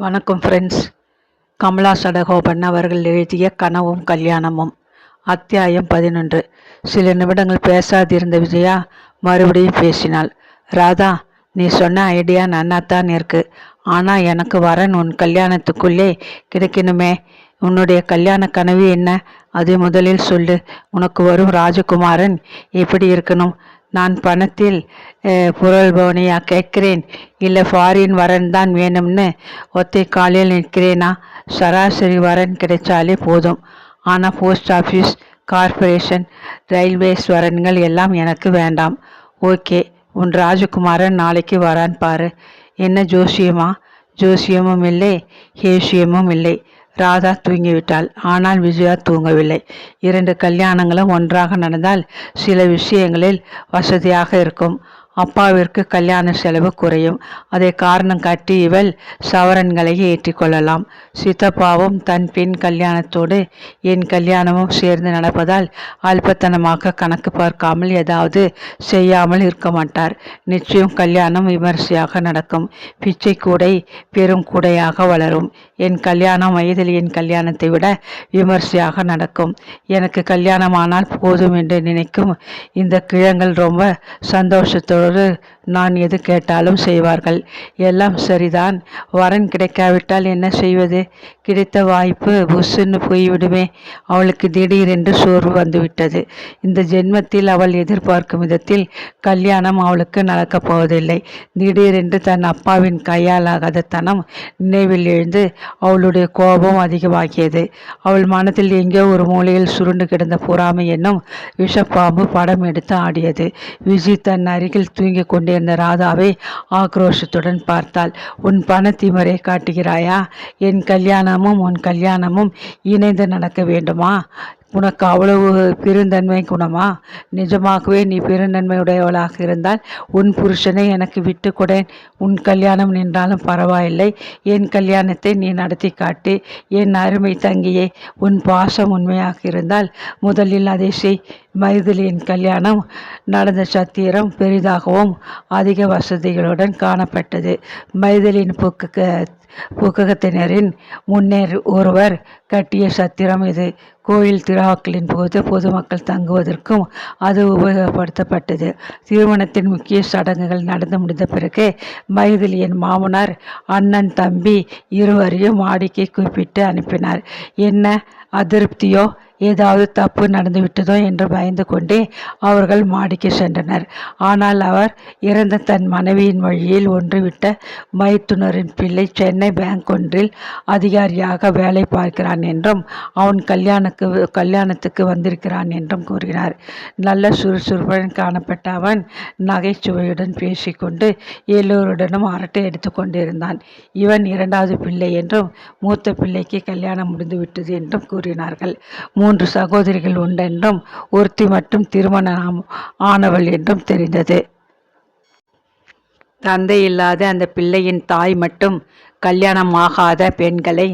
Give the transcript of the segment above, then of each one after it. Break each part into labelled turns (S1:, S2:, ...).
S1: வணக்கம் ஃப்ரெண்ட்ஸ் கமலா சடகோபன் அவர்கள் எழுதிய கனவும் கல்யாணமும் அத்தியாயம் பதினொன்று. சில நிமிடங்கள் பேசாதிருந்த விஜயா மறுபடியும் பேசினாள். ராதா நீ சொன்ன ஐடியா நன்னாத்தான் இருக்கு. ஆனால் எனக்கு வரன் உன் கல்யாணத்துக்குள்ளே கிடைக்கணுமே. உன்னுடைய கல்யாண கனவு என்ன? அதை முதலில் சொல்லு. உனக்கு வரும் ராஜகுமாரன் எப்படி இருக்கணும்? நான் பணத்தில் அஹ், புரள்பவனையா கேட்கிறேன். இல்லை ஃபாரின் வரன் தான் வேணும்னு ஒத்தை காலையில் நிற்கிறேனா? சராசரி வரன் கிடைச்சாலே போதும். ஆனால் போஸ்ட் ஆஃபீஸ் கார்ப்பரேஷன் ரயில்வேஸ் வரன்கள் எல்லாம் எனக்கு வேண்டாம். ஓகே உன் ராஜகுமாரன் நாளைக்கு வரான் பாரு. என்ன ஜோசியமா? ஜோசியமும் இல்லை ஹேஷியமும் இல்லை. ராதா தூங்கிவிட்டாள். ஆனால் விஜயா தூங்கவில்லை. இரண்டு கல்யாணங்களும் ஒன்றாக நடந்தால் சில விஷயங்களில் வசதியாக இருக்கும். அப்பாவிற்கு கல்யாண செலவு குறையும். அதை காரணம் காட்டி இவள் சவரன்களை ஏற்றிக்கொள்ளலாம் சித்தப்பாவும் தன் பெண் கல்யாணத்தோடு என் கல்யாணமும் சேர்ந்து நடப்பதால் அல்பத்தனமாக கணக்கு பார்க்காமல் ஏதாவது செய்யாமல் இருக்க மாட்டார். நிச்சயம் கல்யாணம் விமரிசையாக நடக்கும். பிச்சை கூடை பெரும் கூடையாக வளரும். என் கல்யாணம் மைதிலியின் கல்யாணத்தை விட விமர்சையாக நடக்கும். எனக்கு கல்யாணமானால் போதும் என்று நினைக்கும் இந்த கிழங்கள் ரொம்ப சந்தோஷத்தோடு நான் எது கேட்டாலும் செய்வார்கள். எல்லாம் சரிதான். வரன் கிடைக்காவிட்டால் என்ன செய்வது? கிடைத்த வாய்ப்பு புஷ்ஷுன்னு போய்விடுமே. அவளுக்கு திடீரென்று சோர்வு வந்துவிட்டது. இந்த ஜென்மத்தில் அவள் எதிர்பார்க்கும் விதத்தில் கல்யாணம் அவளுக்கு நடக்கப் போவதில்லை. திடீரென்று தன் அப்பாவின் கையாலாகாத தனம் நினைவில் எழுந்து அவளுடைய கோபம் அதிகமாகியது. அவள் மனதில் எங்கேயோ ஒரு மூலையில் சுருண்டு கிடந்த பொறாமை என்னும் விஷப்பாம்பு படம் எடுத்து ஆடியது. விஜி தன் அருகில் தூங்கிக் கொண்டிருந்த ராதாவை ஆக்ரோஷத்துடன் பார்த்தாள். உன் பணத்திமரை காட்டுகிறாயா? என் கல்யாணமும் உன் கல்யாணமும் இணைந்து நடக்க வேண்டுமா? உனக்கு அவ்வளவு பெருந்தன்மை குணமா? நிஜமாகவே நீ பெருந்தன்மையுடையவளாக இருந்தால் உன் புருஷனை எனக்கு விட்டு கொடேன். உன் கல்யாணம் நின்றாலும் பரவாயில்லை. என் கல்யாணத்தை நீ நடத்தி காட்டு. என் அருமை தங்கியே உன் பாசம் உண்மையாக இருந்தால் முதலில் அதை செய். மைதிலியின் கல்யாணம் நடந்த சத்திரம் பெரிதாகவும் அதிக வசதிகளுடன் காணப்பட்டது. மைதிலியின் புக்கு புக்ககத்தினரின் முன்னேறி ஒருவர் கட்டிய சத்திரம் இது. கோயில் திருவாக்களின் போது பொதுமக்கள் தங்குவதற்கும் அது உபயோகப்படுத்தப்பட்டது. திருமணத்தின் முக்கிய சடங்குகள் நடந்து முடிந்த பிறகு மைதிலியின் மாமனார் அண்ணன் தம்பி இருவரையும் மாடிக்கு குறிப்பிட்டு அனுப்பினார். என்ன அதிருப்தியோ ஏதாவது தப்பு நடந்துவிட்டதோ என்று பயந்து கொண்டே அவர்கள் மாடிக்கு சென்றனர். ஆனால் அவர் இறந்த தன் மனைவியின் வழியில் ஒன்றுவிட்ட மைத்துனரின் பிள்ளை சென்னை பேங்க் ஒன்றில் அதிகாரியாக வேலை பார்க்கிறான் என்றும் அவன் கல்யாணக்கு கல்யாணத்துக்கு வந்திருக்கிறான் என்றும் கூறினார் நல்ல சுறுசுறுப்புடன் காணப்பட்ட அவன் நகைச்சுவையுடன் பேசிக்கொண்டு எல்லோருடனும் அரட்டை எடுத்துக்கொண்டிருந்தான் இவன் இரண்டாவது பிள்ளை என்றும் மூத்த பிள்ளைக்கு கல்யாணம் முடிந்துவிட்டது என்றும் கூறினார்கள். மூ மூன்று சகோதரிகள் உண்டென்றும் ஒருத்தி மட்டும் திருமணம் ஆனவள் என்றும் தெரிந்தது. தந்தை இல்லாத அந்த பிள்ளையின் தாய் மட்டும் கல்யாணமாகாத பெண்களை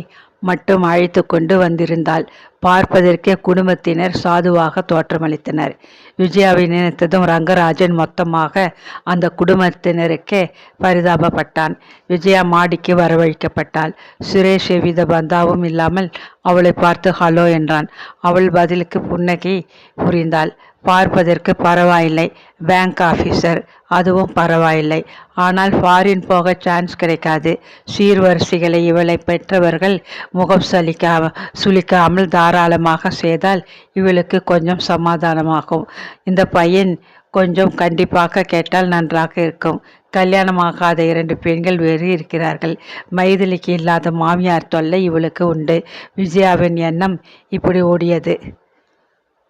S1: மட்டும் அழைத்து கொண்டு வந்திருந்தாள். பார்ப்பதற்கே குடும்பத்தினர் சாதுவாக தோற்றமளித்தனர். விஜயாவை நினைத்ததும் ரங்கராஜன் மொத்தமாக அந்த குடும்பத்தினருக்கே பரிதாபப்பட்டான். விஜயா மாடிக்கு வரவழைக்கப்பட்டாள். சுரேஷ் எவ்வித பந்தாவும் இல்லாமல் அவளை பார்த்து ஹலோ என்றான். அவள் பதிலுக்கு புன்னகை புரிந்தாள். பார்ப்பதற்கு பரவாயில்லை. பேங்க் ஆஃபீஸர் அதுவும் பரவாயில்லை. ஆனால் ஃபாரின் போக சான்ஸ் கிடைக்காது. சீர்வரிசைகளை இவளை பெற்றவர்கள் முகம் சலிக்காம சுளிக்காமல் தாராளமாக செய்தால் இவளுக்கு கொஞ்சம் சமாதானமாகும். இந்த பையன் கொஞ்சம் கண்டிப்பாக கேட்டால் நன்றாக இருக்கும். கல்யாணமாகாத இரண்டு பெண்கள் வேறு இருக்கிறார்கள். மைதிலிக்கு இல்லாத மாமியார் தொல்லை இவளுக்கு உண்டு. விஜயாவின் எண்ணம் இப்படி ஓடியது.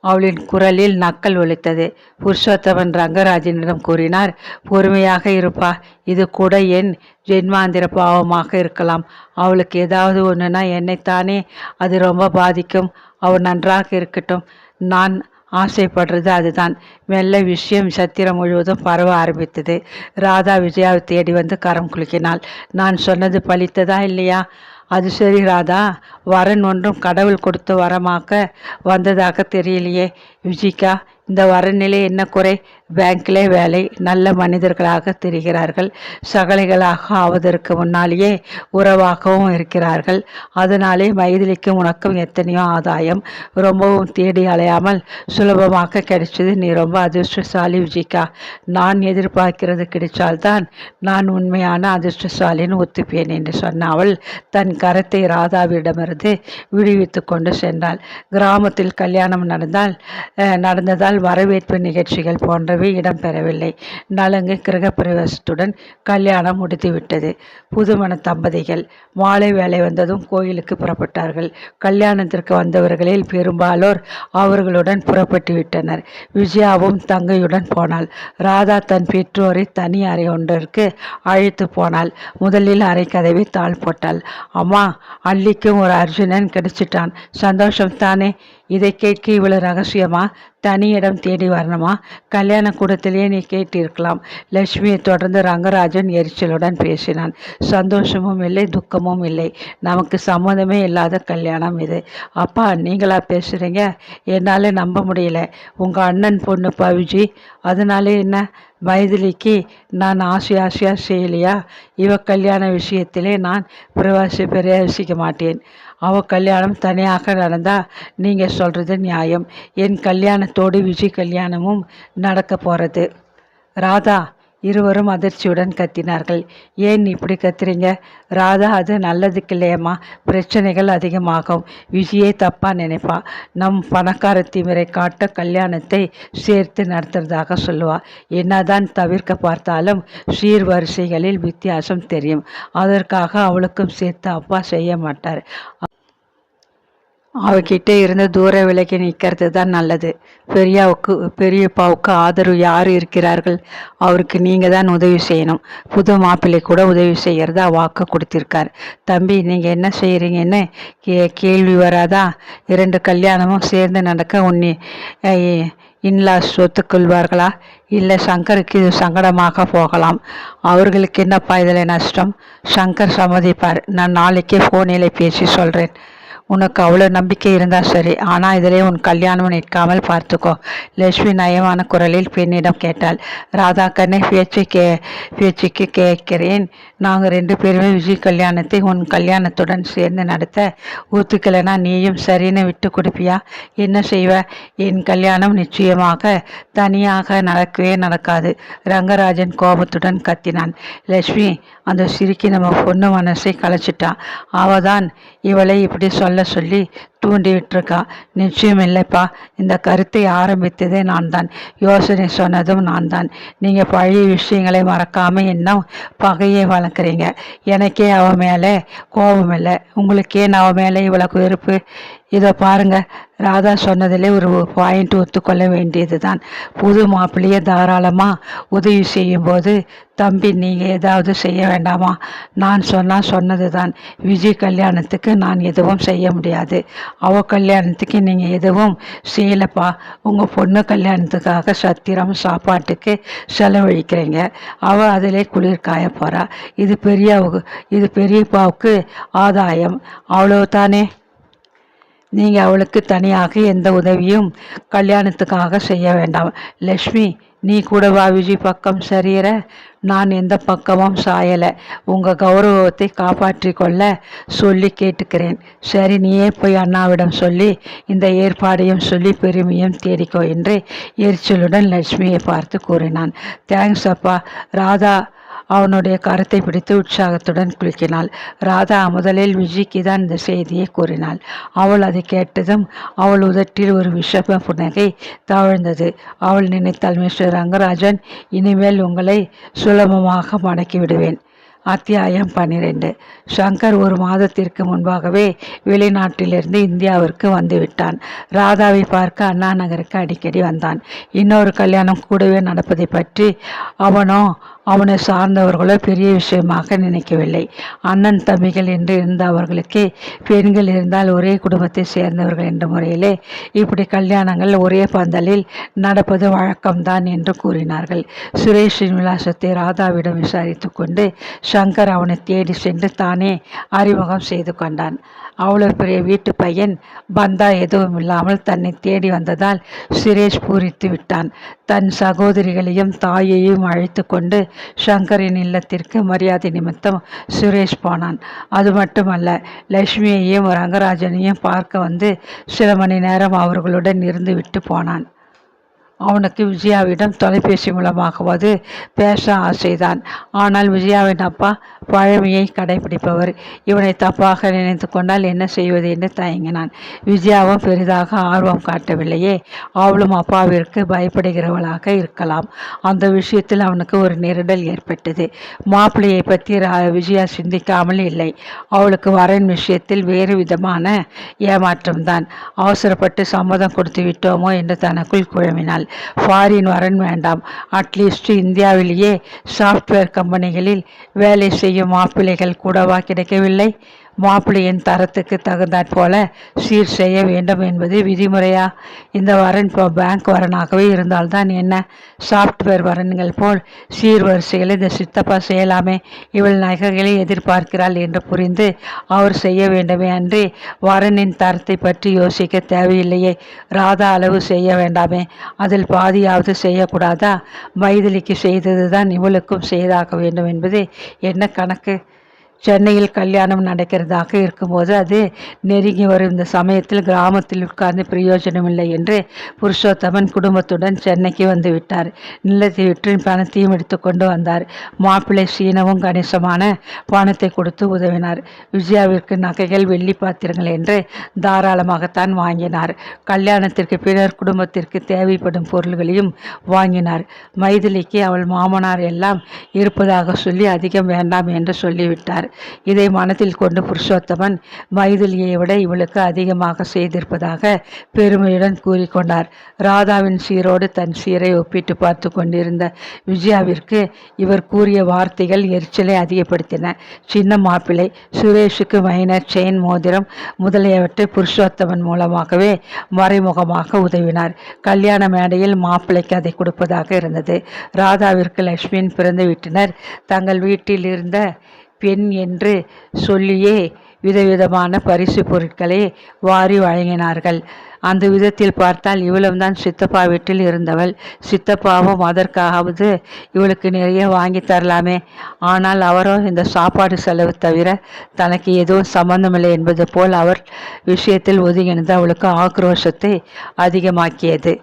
S1: அவளின் குரலில் நக்கல் ஒழித்தது புருஷோத்தமன் ரங்கராஜனிடம் கூறினார் பொறுமையாக இருப்பா. இது கூட என் ஜென்மாந்திர பாவமாக இருக்கலாம். அவளுக்கு ஏதாவது ஒன்றுனா என்னைத்தானே அது ரொம்ப பாதிக்கும். அவள் நன்றாக இருக்கட்டும். நான் ஆசைப்படுறது அதுதான். மெல்ல விஷயம் சத்திரம் முழுவதும் பரவ ஆரம்பித்தது. ராதா விஜயாவை தேடி வந்து கரம் குலுக்கினாள். நான் சொன்னது பலித்ததா இல்லையா? அது சரி ராதா. வரன் ஒன்றும் கடவுள் கொடுத்த வரமாக்க வந்ததாக தெரியலையே. விஜிகா இந்த வரநிலை என்ன குறை? பேங்க்கிலே வேலை நல்ல மனிதர்களாக தெரிகிறார்கள். சகலைகளாக ஆவதற்கு முன்னாலேயே உறவாகவும் இருக்கிறார்கள். அதனாலே மைதிலிக்கும் உனக்கும் எத்தனையோ ஆதாயம். ரொம்பவும் தேடி அலையாமல் சுலபமாக கிடைச்சது நீ ரொம்ப அதிர்ஷ்டசாலி விஜிகா. நான் எதிர்பார்க்கிறது கிடைச்சால்தான் நான் உண்மையான அதிர்ஷ்டசாலின்னு ஒத்துப்பேன் என்று சொன்ன அவள் தன் கரத்தை ராதாவிடமிருந்து விடுவித்து கொண்டு சென்றாள். கிராமத்தில் கல்யாணம் நடந்தால் நடந்ததால் வரவேற்பு நிகழ்ச்சிகள் போன்றவை இடம்பெறவில்லை. நலங்கு கிரகப்பிரவேசத்துடன் கல்யாணம் முடித்துவிட்டது புதுமண தம்பதிகள் மாலை வேலை வந்ததும் கோயிலுக்கு புறப்பட்டார்கள். கல்யாணத்திற்கு வந்தவர்களில் பெரும்பாலோர் அவர்களுடன் புறப்பட்டு விட்டனர் விஜயாவும் தங்கையுடன் போனாள். ராதா தன் பெற்றோரை தனி அறை ஒன்றிற்கு அழைத்து போனாள். முதலில் அறை கதவை தாழ் போட்டாள் அம்மா அள்ளிக்கும் ஒரு அர்ஜுனன் கிடைச்சிட்டான். சந்தோஷம் தானே? இதை கேட்க இவ்வளோ ரகசியமா? தனி இடம் தேடி வரணுமா? கல்யாண கூடத்திலேயே நீ கேட்டிருக்கலாம். லட்சுமியை தொடர்ந்து ரங்கராஜன் எரிச்சலுடன் பேசினான். சந்தோஷமும் இல்லை துக்கமும் இல்லை. நமக்கு சம்மந்தமே இல்லாத கல்யாணம் இது. அப்பா நீங்களா பேசுகிறீங்க என்னால் நம்ப முடியல. உங்கள் அண்ணன் பொண்ணு பவிஜி அதனாலே என்ன? மைதிலிக்கு நான் ஆசை ஆசையாக செய்யலையா இவ கல்யாண விஷயத்திலே நான் பிரவாசி பிரவேசிக்க மாட்டேன். அவள் கல்யாணம் தனியாக நடந்தால் நீங்கள் சொல்கிறது நியாயம். என் கல்யாணத்தோடு விஜய் கல்யாணமும் நடக்க போகிறது ராதா இருவரும் அதிர்ச்சியுடன் கத்தினார்கள். ஏன் இப்படி கத்துறீங்க? ராதா அது நல்லதுக்கு இல்லையம்மா. பிரச்சனைகள் அதிகமாகும். விஜயே தப்பாக நினைப்பா. நம் பணக்கார திமிரை காட்ட கல்யாணத்தை சேர்த்து நடத்துறதாக சொல்லுவா. என்னதான் தவிர்க்க பார்த்தாலும் சீர்வரிசைகளில் வித்தியாசம் தெரியும். அதற்காக அவளுக்கும் சேர்த்து அப்பா செய்ய மாட்டார். அவகிட்ட இருந்து தூர விலகி நிற்கிறது தான் நல்லது. பெரியாவுக்கு பெரியப்பாவுக்கு ஆதரவு யார் இருக்கிறார்கள்? அவருக்கு நீங்கள் தான் உதவி செய்யணும். புது மாப்பிள்ளை கூட உதவி செய்கிறதா வாக்கு கொடுத்திருக்கார். தம்பி நீங்கள் என்ன செய்கிறீங்கன்னு கே கேள்வி வராதா? இரண்டு கல்யாணமும் சேர்ந்து நடக்க உன்னி இன்லாஸ் ஒத்துக்கொள்வார்களா? இல்லை சங்கருக்கு இது சங்கடமாக போகலாம். அவர்களுக்கு என்னப்பா இதில் நஷ்டம்? சங்கர் சம்மதிப்பார். நான் நாளைக்கே ஃபோனில் பேசி சொல்கிறேன் உனக்கு அவ்வளோ நம்பிக்கை இருந்தால் சரி. ஆனால் இதிலே உன் கல்யாணம் நிற்காமல் பார்த்துக்கோ. லட்சுமி நயமான குரலில் பெண்ணிடம் கேட்டாள். ராதா கண்ணை பேச்சு கே பேச்சுக்கு கேட்கிறேன். நாங்கள் ரெண்டு பேருமே விஜய் கல்யாணத்தை உன் கல்யாணத்துடன் சேர்ந்து நடத்த ஒத்துக்கலைன்னா நீயும் சரின்னு விட்டு கொடுப்பியா? என்ன செய்வ? என் கல்யாணம் நிச்சயமாக தனியாக நடக்கவே நடக்காது. ரங்கராஜன் கோபத்துடன் கத்தினான். லட்சுமி அந்த சிரிக்கி நம்ம பொண்ணு மனசை கலைச்சிட்டான் அவதான் இவளை இப்படி சொல்ல சொல்ல சொல்லி தூண்டி விட்டுருக்கா நிச்சயம் இல்லைப்பா இந்த கருத்தை ஆரம்பித்ததே நான் தான் யோசனை சொன்னதும் நான் தான் நீங்கள் பழைய விஷயங்களை மறக்காமல் இன்னும் பகையை வளர்க்குறீங்க? எனக்கே அவன் மேலே கோபம் இல்லை உங்களுக்கே நான் அவ மேலே இவ்வளோ வெறுப்பு? இதை பாருங்கள் ராதா சொன்னதிலே ஒரு பாயிண்ட் ஒத்துக்கொள்ள வேண்டியது தான் புது மாப்பிள்ளையை தாராளமாக உதவி செய்யும்போது தம்பி நீங்கள் ஏதாவது செய்ய வேண்டாமா? நான் சொன்னால் சொன்னது தான் விஜய் கல்யாணத்துக்கு நான் எதுவும் செய்ய முடியாது. அவள் கல்யாணத்துக்கு நீங்கள் எதுவும் செய்யலைப்பா. உங்கள் பொண்ணு கல்யாணத்துக்காக சத்திரம் சாப்பாட்டுக்கு செலவழிக்கிறீங்க. அவள் அதிலே குளிர் காய போகிறா இது பெரியவுக்கு இது பெரியப்பாவுக்கு ஆதாயம். அவ்வளோ தானே நீங்கள் அவளுக்கு தனியாக எந்த உதவியும் கல்யாணத்துக்காக செய்ய வேண்டாம். லக்ஷ்மி நீ கூட வா விஜய் பக்கம் சரியற? நான் எந்த பக்கமும் சாயலை. உங்கள் கௌரவத்தை காப்பாற்றி கொள்ள சொல்லி கேட்டுக்கிறேன். சரி நீயே போய் அண்ணாவிடம் சொல்லி இந்த ஏற்பாடையும் சொல்லி பெருமையும் தேடிக்கோ என்று எரிச்சலுடன் லட்சுமியை பார்த்து கூறினான். தேங்க்ஸ் அப்பா. ராதா அவனுடைய கரத்தை பிடித்து உற்சாகத்துடன் குலுக்கினாள். ராதா முதலில் விஜய்க்கு தான் இந்த செய்தியை கூறினாள். அவள் அதை கேட்டதும் அவள் உதட்டில் ஒரு விஷப புன்னகை தவழ்ந்தது அவள் நினைத்தாள் மிஸ்டர் ரங்கராஜன் இனிமேல் உங்களை சுலபமாக மடக்கி விடுவேன். அத்தியாயம் பன்னிரெண்டு. சங்கர் ஒரு மாதத்திற்கு முன்பாகவே வெளிநாட்டிலிருந்து இந்தியாவிற்கு வந்துவிட்டான். ராதாவை பார்க்க அண்ணா நகருக்கு அடிக்கடி வந்தான். இன்னொரு கல்யாணம் கூடவே நடப்பதை பற்றி அவனோ அவனை சார்ந்தவர்களோ பெரிய விஷயமாக நினைக்கவில்லை. அண்ணன் தம்பிகள் என்று இருந்த அவர்களுக்கு பெண்கள் இருந்தால் ஒரே குடும்பத்தை சேர்ந்தவர்கள் என்ற முறையிலே இப்படி கல்யாணங்கள் ஒரே பந்தலில் நடப்பது வழக்கம்தான் என்று கூறினார்கள். சுரேஷின் விலாசத்தை ராதாவிடம் விசாரித்து கொண்டு சங்கர் அவனை தேடி சென்று தானே அறிமுகம் செய்து கொண்டான். அவ்வளோ பெரிய வீட்டு பையன் பந்தா எதுவும் இல்லாமல் தன்னை தேடி வந்ததால் சுரேஷ் பூரித்து விட்டான். தன் சகோதரிகளையும் தாயையும் அழைத்து கொண்டு சங்கரின் இல்லத்திற்கு மரியாதை நிமித்தம் சுரேஷ் போனான். அது மட்டுமல்ல லட்சுமியையும் ரங்கராஜனையும் பார்க்க வந்து சில மணி நேரம் அவர்களுடன் இருந்து விட்டு போனான். அவனுக்கு விஜயாவிடம் தொலைபேசி மூலமாகவது பேச ஆசைதான். ஆனால் விஜயாவின் அப்பா பழமையை கடைபிடிப்பவர் இவனை தப்பாக நினைத்து கொண்டால் என்ன செய்வது என்று தயங்கினான். விஜயாவும் பெரிதாக ஆர்வம் காட்டவில்லையே. அவளும் அப்பாவிற்கு பயப்படுகிறவளாக இருக்கலாம். அந்த விஷயத்தில் அவனுக்கு ஒரு நெருடல் ஏற்பட்டது. மாப்பிள்ளையை பற்றி விஜயா சிந்திக்காமல் இல்லை. அவளுக்கு வரன் விஷயத்தில் வேறு விதமான ஏமாற்றம்தான். அவசரப்பட்டு சம்மதம் கொடுத்து விட்டோமோ என்று தனக்குள் குழம்பினாள். ஃபாரின் வரன் வேண்டாம். அட்லீஸ்ட் இந்தியாவிலேயே சாஃப்ட்வேர் கம்பெனிகளில் வேலை செய்யும் மாப்பிள்ளைகள் கூடவா கிடைக்கவில்லை? மாப்பிள்ளையின் தரத்துக்கு தகுந்தாற் போல சீர் செய்ய வேண்டும் என்பது விதிமுறையா? இந்த வரன் இப்போ பேங்க் வரனாகவே இருந்தால்தான் என்ன? சாஃப்ட்வேர் வரன்கள் போல் சீர் வரிசையில் இந்த சித்தப்பா செய்யலாமே. இவள் நகைகளை எதிர்பார்க்கிறாள் என்று புரிந்து அவர் செய்ய வேண்டுமே அன்றி வரனின் தரத்தை பற்றி யோசிக்க தேவையில்லையே. ராதா அளவு செய்ய வேண்டாமே. அதில் பாதியாவது செய்யக்கூடாதா? மைதிலிக்கு செய்தது தான் இவளுக்கும் செய்தாக வேண்டும் என்பது என்ன கணக்கு? சென்னையில் கல்யாணம் நடக்கிறதாக இருக்கும்போது அது நெருங்கி வரும். இந்த சமயத்தில் கிராமத்தில் உட்கார்ந்து பிரயோஜனமில்லை என்று புருஷோத்தமன் குடும்பத்துடன் சென்னைக்கு வந்து விட்டார். நிலத்தை விற்று பணத்தையும் எடுத்துக்கொண்டு வந்தார். மாப்பிள்ளை சீனவும் கணிசமான பணத்தை கொடுத்து உதவினார். விஜயாவிற்கு நகைகள் வெள்ளி பாத்திரங்கள் என்று தாராளமாகத்தான் வாங்கினார். கல்யாணத்திற்கு பின்னர் குடும்பத்திற்கு தேவைப்படும் பொருள்களையும் வாங்கினார். மைதிலிக்கு அவள் மாமனார் எல்லாம் இருப்பதாக சொல்லி அதிகம் வேண்டாம் என்று சொல்லிவிட்டார். இதை மனத்தில் கொண்டு புருஷோத்தமன் மைதிலியை விட இவளுக்கு அதிகமாக செய்திருப்பதாக பெருமையுடன் கூறிக்கொண்டார். ராதாவின் சீரோடு தன் சீரை ஒப்பிட்டு பார்த்து கொண்டிருந்த விஜயாவிற்கு இவர் கூறிய வார்த்தைகள் எரிச்சலை அதிகப்படுத்தின. சின்ன மாப்பிள்ளை சுரேஷுக்கு மைனர் செயின் மோதிரம் முதலியவற்றை புருஷோத்தமன் மூலமாகவே மறைமுகமாக உதவினார். கல்யாண மேடையில் மாப்பிள்ளைக்கு அதை கொடுப்பதாக இருந்தது. ராதாவிற்கு லட்சுமியின் பிறந்து வீட்டினர் தங்கள் வீட்டில் இருந்த பெண் என்று சொல்லியே விதவிதமான பரிசு பொருட்களை வாரி வழங்கினார்கள். அந்த விதத்தில் பார்த்தால் இவளும் தான் சித்தப்பா வீட்டில் இருந்தவள். சித்தப்பாவும் அதற்காகவது இவளுக்கு நிறைய வாங்கி தரலாமே. ஆனால் அவரோ இந்த சாப்பாடு செலவு தவிர தனக்கு எதுவும் சம்பந்தமில்லை என்பது போல் அவர் விஷயத்தில் ஒதுங்கினது அவளுக்கு ஆக்ரோஷத்தை அதிகமாக்கியது.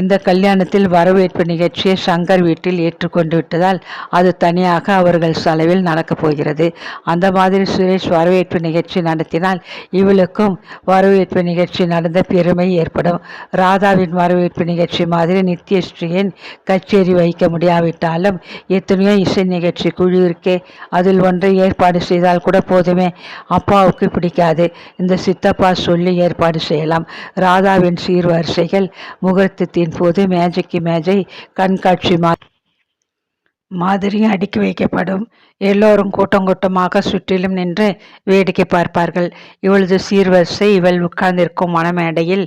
S1: இந்த கல்யாணத்தில் வரவேற்பு நிகழ்ச்சியை சங்கர் வீட்டில் ஏற்றுக்கொண்டு விட்டதால் அது தனியாக அவர்கள் செலவில் நடக்கப் போகிறது. அந்த மாதிரி சுரேஷ் வரவேற்பு நிகழ்ச்சி நடத்தினால் இவளுக்கும் வரவேற்பு நிகழ்ச்சி நடந்த பெருமை ஏற்படும். ராதாவின் வரவேற்பு நிகழ்ச்சி மாதிரி நித்யஸ்ரீயின் கச்சேரி வைக்க முடியாவிட்டாலும் எத்தனையோ இசை நிகழ்ச்சி குழு இருக்கே. அதில் ஒன்றை ஏற்பாடு செய்தால் கூட போதுமே. அப்பாவுக்கு பிடிக்காது. இந்த சித்தப்பா சொல்லி ஏற்பாடு செய்யலாம். ராதாவின் சீர்வரிசைகள் முகூர்த்தத்தின் போது மேஜைக்கு மேஜை கண்காட்சி மா மாதிரியும் அடுக்கி வைக்கப்படும். எல்லோரும் கூட்டம் கூட்டமாக சுற்றிலும் நின்று வேடிக்கை பார்ப்பார்கள். இவளது சீர்வரிசை இவள் உட்கார்ந்திருக்கும் மனமேடையில்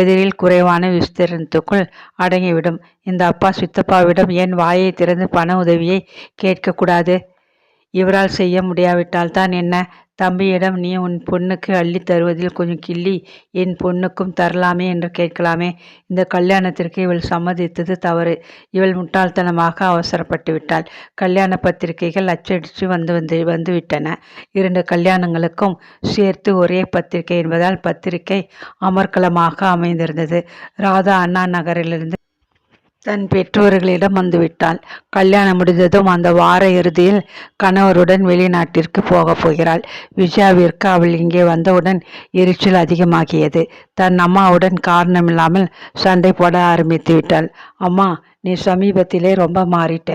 S1: எதிரில் குறைவான விஸ்தீரணத்துக்குள் அடங்கிவிடும். இந்த அப்பா சித்தப்பாவிடம் ஏன் வாயை திறந்து பண உதவியை கேட்கக்கூடாது. இவரால் செய்ய முடியாவிட்டால் தான் என்ன? தம்பியிடம் நீ உன் பொண்ணுக்கு அள்ளி தருவதில் கொஞ்சம் கிள்ளி என் பொண்ணுக்கும் தரலாமே என்று கேட்கலாமே. இந்த கல்யாணத்திற்கு இவள் சம்மதித்தது தவறு. இவள் முட்டாள்தனமாக அவசரப்பட்டு விட்டாள். கல்யாண பத்திரிகைகள் அச்சடித்து வந்து வந்து வந்துவிட்டன இரண்டு கல்யாணங்களுக்கும் சேர்த்து ஒரே பத்திரிகை என்பதால் பத்திரிகை அமர்க்கலமாக அமைந்திருந்தது. ராதா அண்ணா நகரிலிருந்து தன் பெற்றோர்களிடம் வந்துவிட்டாள். கல்யாணம் முடிந்ததும் அந்த வார இறுதியில் கணவருடன் வெளிநாட்டிற்கு போகப் போகிறாள். விஜயாவிற்கு அவள் இங்கே வந்தவுடன் எரிச்சல் அதிகமாகியது. தன் அம்மாவுடன் காரணமில்லாமல் சண்டை போட ஆரம்பித்து விட்டாள். அம்மா நீ சமீபத்திலே ரொம்ப மாறிட்ட.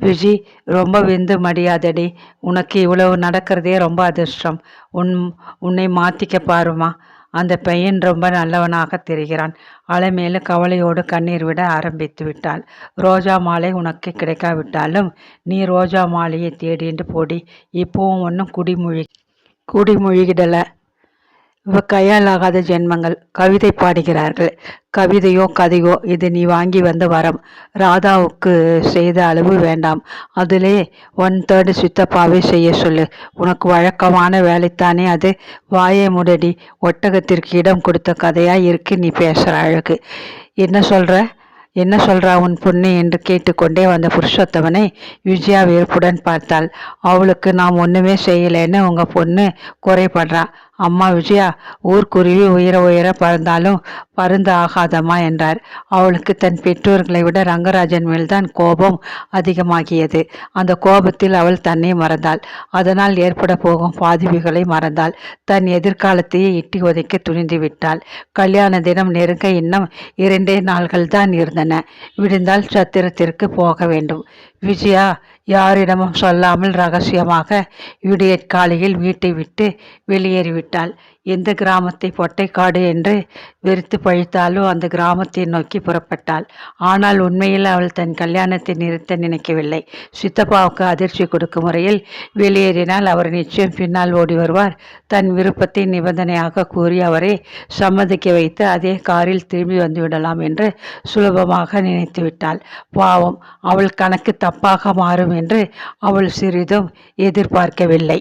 S1: விஜி ரொம்ப விந்து மடியாதடி. உனக்கு இவ்வளவு நடக்கிறதே ரொம்ப அதிர்ஷ்டம். உன் உன்னை மாற்றிக்க பாருமா அந்த பையன் ரொம்ப நல்லவனாக தெரிகிறான். அலைமேலு கவலையோடு கண்ணீர் விட ஆரம்பித்து விட்டாள். ரோஜா மாலை உனக்கு கிடைக்காவிட்டாலும் நீ ரோஜா மாலையை தேடிண்டு போடி. இப்போவும் ஒன்றும் குடிமொழி குடிமொழிகிடலை. இவ கையாலாகாத ஜென்மங்கள். கவிதை பாடுகிறார்கள். கவிதையோ கதையோ இது நீ வாங்கி வந்த வரம். ராதாவுக்கு செய்த அளவு வேண்டாம். அதிலே ஒன் தேர்டு சித்தப்பாவே செய்ய சொல்லு. உனக்கு வழக்கமான வேலைத்தானே அது. வாயை முடடி. ஒட்டகத்திற்கு இடம் கொடுத்த கதையாக இருக்கு. நீ பேசுகிற அழகு. என்ன சொல்கிற என்ன சொல்றா உன் பொண்ணு என்று கேட்டுக்கொண்டே வந்த புருஷோத்தமனை விஜயா வெறுப்புடன் பார்த்தாள். அவளுக்கு நாம் ஒன்றுமே செய்யலைன்னு உங்கள் பொண்ணு குறைபடுறா. அம்மா விஜயா ஊர்க்குருவி உயர உயர பறந்தாலும் பருந்து ஆகாதம்மா என்றார். அவளுக்கு தன் பெற்றோர்களை விட ரங்கராஜன் மேல்தான் கோபம் அதிகமாகியது. அந்த கோபத்தில் அவள் தன்னை மறந்தாள். அதனால் ஏற்பட போகும் பாதிப்புகளை மறந்தாள். தன் எதிர்காலத்தையே இட்டி உதைக்க துணிந்து விட்டாள். கல்யாண தினம் நெருங்க இன்னும் இரண்டே நாள்கள் தான் இருந்தன. விடுந்தால் சத்திரத்திற்கு போக வேண்டும். விஜயா யாரிடமும் சொல்லாமல் ரகசியமாக விடியற்காலையில் வீட்டை விட்டு வெளியேறிவிட்டாள். எந்த கிராமத்தை பொட்டைக்காடு என்று வெறுத்து பழித்தாலோ அந்த கிராமத்தை நோக்கி புறப்பட்டாள். ஆனால் உண்மையில் அவள் தன் கல்யாணத்தை நிறுத்த நினைக்கவில்லை. சித்தப்பாவுக்கு அதிர்ச்சி கொடுக்கும் முறையில் வெளியேறினால் அவர் நிச்சயம் பின்னால் ஓடி வருவார். தன் விருப்பத்தை நிபந்தனையாக கூறி அவரை சம்மதிக்க வைத்து அதே காரில் திரும்பி வந்துவிடலாம் என்று சுலபமாக நினைத்து விட்டாள் பாவம் அவள் கணக்கு தப்பு தப்பாக மாறும் என்று அவள் சிறிதும் எதிர்பார்க்கவில்லை.